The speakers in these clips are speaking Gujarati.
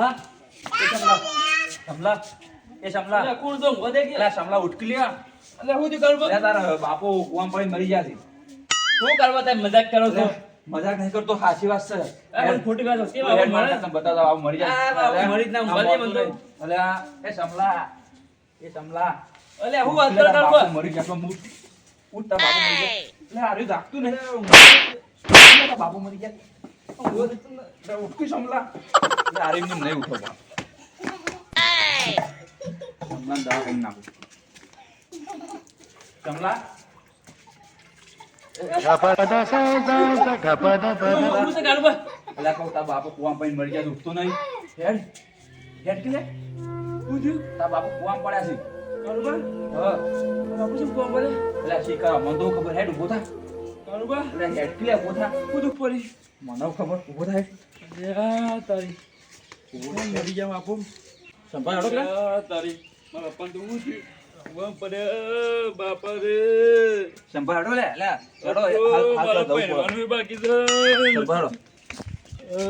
સમલા એ સમલા સમલા એ સમલા અલ્યા, કોણ તો ઊંઘવા દે કે? સમલા ઉઠકી લ્યા. અલ્યા, હું તારા બાપો કુવામાં મરી ગયા શું કાળુબા, તમે મજાક કરો છો? મજાક નહીં કરતો સાચી વાત છે. પણ ખોટી વાત આવું મરી જાય. મરી જ ના તો. એ સમલા એ સમલા અલે હું વાત કરો મરી ગયા તો હું ઉઠ બાપુ મરી ગયા એટલે હારું જાગતું નહીં. બાપુ મરી ગયા. ઉઠકી સમલા હારું એમને બાપુ નહીં હેડ હેડ કે થયું? તારા બાપુ કુવામાં પડ્યા છે બરોબર હા બાપુ શું કોમ પડે? એટલે શીખવા મને તો ખબર હેડ ઊભો થા કાળુબા? એટલે હેડ લે ઊભો થા હું દુઃખ પડી. મને ખબર ઊભો થાય અલ્યા, તારી. મરી ગયા બાપુ. સંભાળ તારી. મારા પપ્પા તો હું રે. સંભાળ લે લે હડો હાલ પડો બાકી છે. સંભાળ. અ,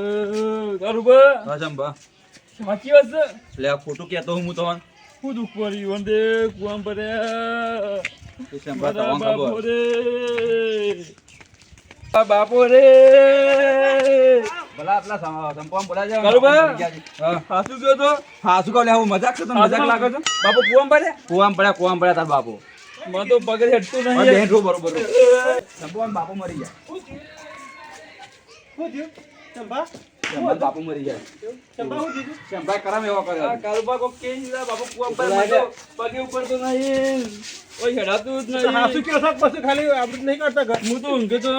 હા સાચી વાત છે લે ખોટું કહેતો હું તો હું દુઃખ પડ્યું વંદે કુવામ પડ્યા બાપો રે આ બાપો રે. ભલા આપલા સંપામ બોલા જાવ કાળુબા? હાસુ ગયો તો? હાસુ શું હું મજાક છે? તો મજાક લાગે છે? બાપો કુવામ પડ્યા? કુવામ પડ્યા કુવામાં પડ્યા તાર બાપુ. મને તો પગલે હેઠતું હા, નહીં. રો બરોબર. સંપામ બાપુ મરી ગયા. શું થયું? ચંપા સંભાળ બાપુ મરી કરામ એવો કર્યો. કે બાપો મને પગે ઉપર તો નહીં. ઓય હેડાતું જ નહીં. પછી ખાલી આપણે નહીં કરતા ઘર? હું તો ઊંઘે તો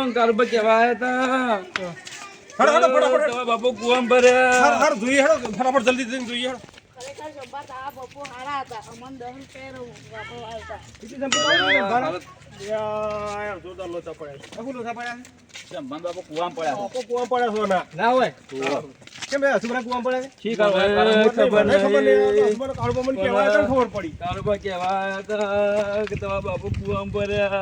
કહેવા આવ્યા હતા. હડો હડો ફટાફટ બાપો જોઈએ હડો ફટાફટ જલ્દી જઈને જોઈએ હડો. ખરેખર જબ્બા તા બપો હારા હતા. અમન દહન પહેરો બાપો આવતા જોરદાર લોચા પડ્યા છે. લોચા પડ્યા સંભાળ બાપુ કુવામ પડ્યા બાપો કુવા પડ્યા છો ના ના હોય? કેમ એ હસુભરા કુવા પડ્યા ઠીક હવે ખબર મને ખબર નહીં. નહીં કાળુબા મને કહેવાય તો ખબર પડી. કાળુબા કે તમારા બાપુ કુવામ પડ્યા.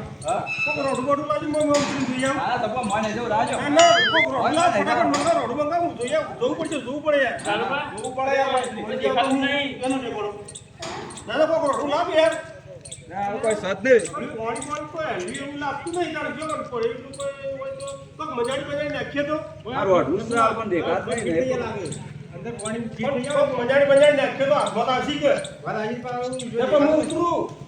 કોઈ હોય તો કોક મજાડી મજાડી નાખીએ તો. પણ દેખાત નહીં ને. અંદર પાણી મજાડી મજાડી નાખીએ તો હાથમાં તો આસી ગયો. ને પણ હું ઉતરું.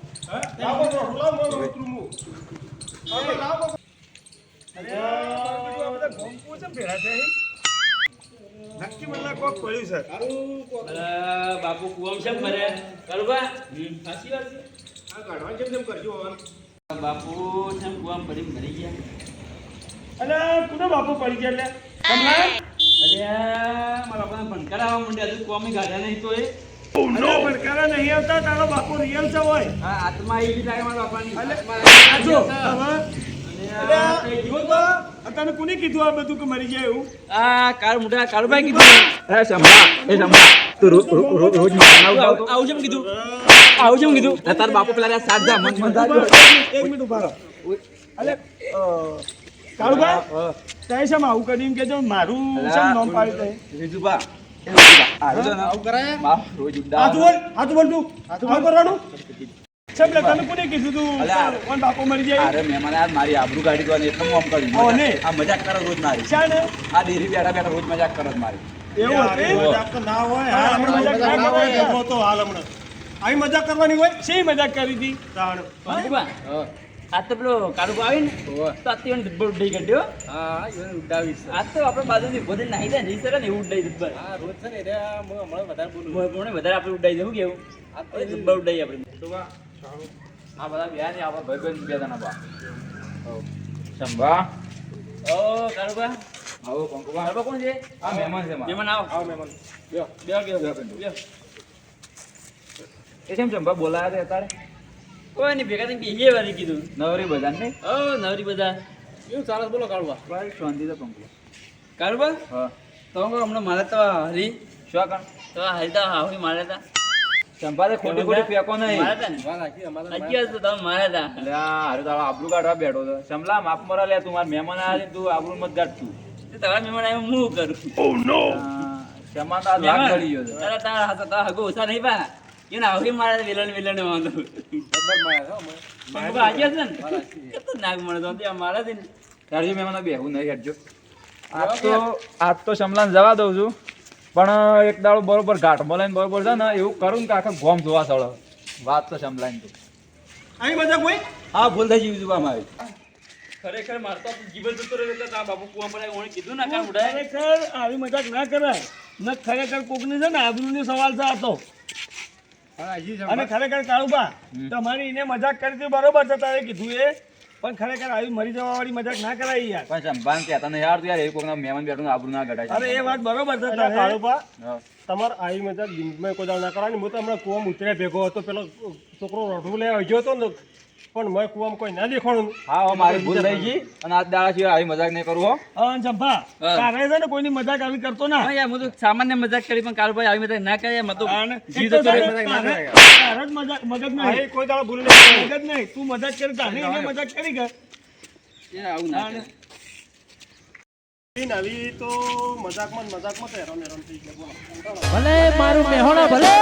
બાપુ કુવામ છે મરે સાચી વાત છે આ કાઢવાનું જેમ જેમ કરજો બાપુ છે કુવામ પડી મરી ગયા અલે કુનો બાપુ પડી ગયા એટલે અલ્યા, મારા બાપાને ભણકાર આવવા માંડ્યા હતું કોમી ગાઢ્યા નહીં તો એ અલે પડકારા નહીં આવતા તારો બાપુ રિયલ છે હોય. આ આત્મા એવી લાગે મારા બાપાની. અલે આત્મા આ જો હવે અલ્યા, અલે જો તો? તને કોને કીધું આ બધું કે મરી જાય એવું? આ કાળ મોટા કાળુભાઈ કીધું. એ સંભળા એ સંભળા. તું રો- રો- રો- રોજ આવું જેમ કીધું. આવું છે કીધું. તાર બાપુ પેલા સાત જા મન મન એક મિનિટ ઊભા રહો. અલે કાળુભાઈ? તય છે આવું કરીને કેજો મારું શેમ નામ તય રીજુબા તું. તું? મરી જાય. અરે મહેમાન આયા મારી આબરૂ ગાડી દો એટલે હું આમ કર્યું ઓ, ને. આ મજાક કરો રોજ મારી. આ ડેરી બેઠા બેઠા રોજ મજાક કરો મારી. એવું મજાક ના હોય. હાલ હમણાં મજાક ના કરવાની હોય તો હાલ હમણાં. આવી મજાક કરવાની હોય? શી મજાક કરી હતી? આ તો પેલો કાળુ આવે ને તો આ તો એને ડબ્બો ઉડાઈ કાઢ્યો. હા એને ઉડાવીશ આ તો આપણે બાજુથી બધે નાહી જાય નહીં સર ને એવું ઉડાઈ ડબ્બા આ રોજ છે ને એટલે હમણાં વધારે બોલું કોણે વધારે આપણે ઉડાઈ દઉં કેવું આ તો દબ્બર ઉડાઈ આપણે. આ બધા વ્યાજ આપણા ભાઈ ભાઈ બે. જણા બા સંભા. ઓ કાળુબા આવો કંકુબા કાળુબા કોણ છે? આ મહેમાન છે મહેમાન આવો. આવો મહેમાન. બેહો. બેહો, બેહો. બેહો. એ કેમ ચંપા બોલાયા હતા અત્યારે? કોઈ નહીં ભેગા થઈને બેસીએ વારી કીધું. નવરી બધા ને? ઓ નવરી બધા. કેવું ચાલે બોલો કાળવા ભાઈ શાંતિ તો કંકુ કાળવા હા. તો હમણાં મારે તો હરી શું કણ તો હરી હાવી મારે તા. ચંપા ખોટી ખોટી પેકો નહીં. મારે તા તમે મારે તા. એટલે હારું તારો આબરૂ કાઢવા બેઠો તો સમલા માફ મરા લે તું મારા મહેમાન આવ્યા તું આબરૂ મત કાઢ તું. તે તમારા મહેમાન આવ્યો હું કરું? ઓ નો તો લાગ ગળી ગયો તારા તારા હાથે તારા હગો ઓછા નહીં પા. એને આવી મારે વિલન વિલન વાંધો માયા છે, પણ ને તો નાગ મળે તો મારે ને તારજી મહેમાનો બેહું નહીં હેડજો આજ તો આજ તો શમલાન જવા દઉં છું પણ એક દાડો બરોબર ઘાટમાં લઈને બરોબર છે ને એવું કરું ને કે આખા ગોમ જોવા સળો વાત તો શમલાની તો અહીં બધા કોઈ હા ભૂલ થઈ ગયું હતું મારી ખરેખર મારતો જીવન જતો રહ્યો એટલે તારા બાપુ કુવા પડે ઓણે કીધું ના કામ ઉડાય ખરેખર આવી મજાક ના કરાય ન ખરેખર કોકની છે ને આબરૂની સવાલ છે આ તો હા. અને ખરેખર કાળુબા તમારી એને મજાક કરી હતી બરોબર છે તારે કીધું એ. પણ ખરેખર આવી મરી જવા વાળી મજાક ના કરાય યાર. પણ સંભાન કે તને યાર તું યાર એ કોકના મહેમાન બેઠો આબરૂ ના ઘટાય અરે એ વાત બરોબર છે તારે. કાળુબા હા. તમારે આવી મજાક જિંદગીમાં કોઈ દાડો ના કરવાની હું તો હમણાં કોમ ઉતરે ભેગો હતો પેલો છોકરો રોઢું લઈ આવ્યો હતો ને પણ મેં કુવામાં કોઈ ના દેખાણું. હા હો, મારી ભૂલ થઈ ગઈ. અને આજ દાડા સિવાય આવી મજાક નહીં કરું હો. હા જંભા. તારે છે ને કોઈની મજાક આવી કરતો ના. હા યાર હું તો સામાન્ય મજાક કરી પણ કાળભાઈ આવી મજાક ના કરે મતો તો અને જીવ એક તો મજાક ના કરે તારે- તારે જ મજાક મગજ નહીં. કોઈ દાડો ભૂલ નહીં મગજ નહીં. તું મજાક કરી નહીં એને મજાક કરી કે. એ આવું ના કરે. આવી તો મજાકમાં મજાકમાં તો હેરાન હેરાન થઈ ગયા. ભલે મારું મેહોણા ભલે.